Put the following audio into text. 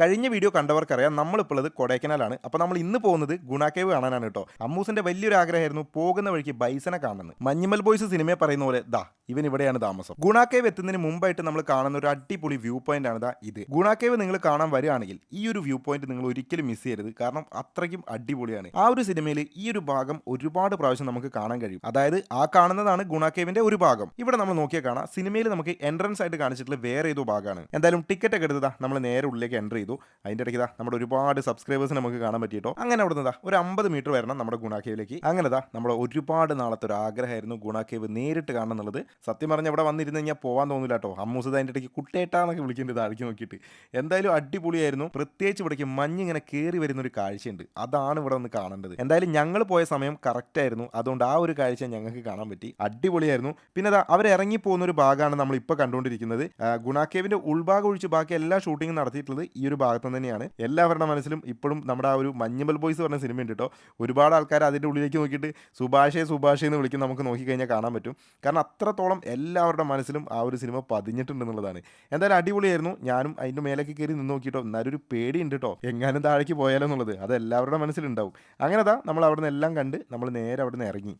കഴിഞ്ഞ വീഡിയോ കണ്ടവർക്കറിയാം നമ്മളിപ്പോഴത് കൊടൈക്കനാലാണ്. അപ്പോൾ നമ്മൾ ഇന്ന് പോകുന്നത് ഗുണാക്കേവ് കാണാനാണ് കേട്ടോ. അമ്മൂസിന്റെ വലിയൊരു ആഗ്രഹമായിരുന്നു പോകുന്ന വഴിക്ക് ബൈസനെ കാണുന്നത് മഞ്ഞുമൽ ബോയ്സ് സിനിമയെ പറയുന്ന പോലെ ദാ ഇവൻ ഇവിടെയാണ് താമസം. ഗുണാക്കേവ് എത്തുന്നതിന് മുമ്പായിട്ട് നമ്മൾ കാണുന്ന ഒരു അടിപൊളി വ്യൂ പോയിന്റ് ആണ് ഇത്. ഗുണാക്കേവ് നിങ്ങൾ കാണാൻ വരികയാണെങ്കിൽ ഈ ഒരു വ്യൂ പോയിന്റ് നിങ്ങൾ ഒരിക്കലും മിസ് ചെയ്യരുത്. കാരണം അത്രയ്ക്കും അടിപൊളിയാണ്. ആ ഒരു സിനിമയിൽ ഈ ഒരു ഭാഗം ഒരുപാട് പ്രാവശ്യം നമുക്ക് കാണാൻ കഴിയും. അതായത് ആ കാണുന്നതാണ് ഗുണാക്കേവിന്റെ ഒരു ഭാഗം. ഇവിടെ നമ്മൾ നോക്കിയാൽ കാണാം. സിനിമയിൽ നമുക്ക് എൻട്രൻസ് ആയിട്ട് കാണിച്ചിട്ടുള്ള വേറെ ഏതോ ഭാഗമാണ്. എന്തായാലും ടിക്കറ്റ് ഒക്കെ എടുത്തതാ നമ്മൾ നേരെ ഉള്ളിലേക്ക് എന്റർ ചെയ്തു. അതിന്റെ ഇടയ്ക്ക് ഇതാ നമ്മുടെ ഒരുപാട് സബ്സ്ക്രൈബേഴ്സ് നമുക്ക് കാണാൻ പറ്റിയിട്ടോ? അങ്ങനെ അവിടെ നിന്നാ ഒരു അമ്പത് മീറ്റർ വരണം നമ്മുടെ ഗുണാക്കേവിലേക്ക് അങ്ങനെ ദാ നമ്മുടെ ഒരുപാട് നാളത്തെ ഒരു ആഗ്രഹമായിരുന്നു ഗുണാക്കേവ് നേരിട്ട് കാണണം എന്നുള്ളത്. സത്യം പറഞ്ഞാൽ ഇവിടെ വന്നിരുന്ന് കഴിഞ്ഞാൽ പോകാൻ തോന്നില്ല കേട്ടോ അമ്മൂസ് അതിന്റെ ഇടയ്ക്ക് കുട്ടേട്ടാന്നൊക്കെ വിളിക്കേണ്ടത് താഴേക്ക് നോക്കിയിട്ട്. എന്തായാലും അടിപൊളിയായിരുന്നു. പ്രത്യേകിച്ച് ഇവിടേക്ക് മഞ്ഞ് ഇങ്ങനെ കയറി വരുന്ന ഒരു കാഴ്ചയുണ്ട്. അതാണ് ഇവിടെ ഒന്ന് കാണേണ്ടത്. എന്തായാലും ഞങ്ങൾ പോയ സമയം കറക്റ്റ് ആയിരുന്നു. അതുകൊണ്ട് ആ ഒരു കാഴ്ച ഞങ്ങൾക്ക് കാണാൻ പറ്റി. അടിപൊളിയായിരുന്നു. പിന്നെ അതാ അവർ ഇറങ്ങി പോകുന്ന ഒരു ഭാഗമാണ് നമ്മൾ ഇപ്പോൾ കണ്ടുകൊണ്ടിരിക്കുന്നത്. ഗുണാക്കേവിന്റെ ഉൾഭാഗം ഒഴിച്ച് ബാക്കി എല്ലാ ഷൂട്ടിങ്ങും നടത്തിയിട്ടുള്ളത് ഈ ഒരു ഭാഗത്തു തന്നെയാണ്. എല്ലാവരുടെ മനസ്സിലും ഇപ്പോഴും നമ്മുടെ ആ ഒരു മഞ്ഞുമൽ ബോയ്സ് പറഞ്ഞ സിനിമ ഉണ്ട് കേട്ടോ. ഒരുപാട് ആൾക്കാർ അതിന്റെ ഉള്ളിലേക്ക് നോക്കിയിട്ട് സുഭാഷേ സുഭാഷേ എന്ന് വിളിക്കും. നമുക്ക് നോക്കിക്കഴിഞ്ഞാൽ കാണാൻ പറ്റും. കാരണം അത്രത്തോളം എല്ലാവരുടെ മനസ്സിലും ആ ഒരു സിനിമ പതിഞ്ഞിട്ടുണ്ടെന്നുള്ളതാണ് എന്തായാലും അടിപൊളിയായിരുന്നു. ഞാനും അതിന്റെ മേലേക്ക് കയറി നിന്ന് നോക്കിയിട്ടോ എന്നാലും ഒരു പേടി ഉണ്ട് കേട്ടോ എങ്ങാനും താഴേക്ക് പോയാലോ എന്നുള്ളത്. അത് എല്ലാവരുടെ മനസ്സിലുണ്ടാവും. അങ്ങനെ താ നമ്മൾ അവിടെ നിന്ന് എല്ലാം കണ്ട് നമ്മൾ നേരെ അവിടെ നിന്ന് ഇറങ്ങി.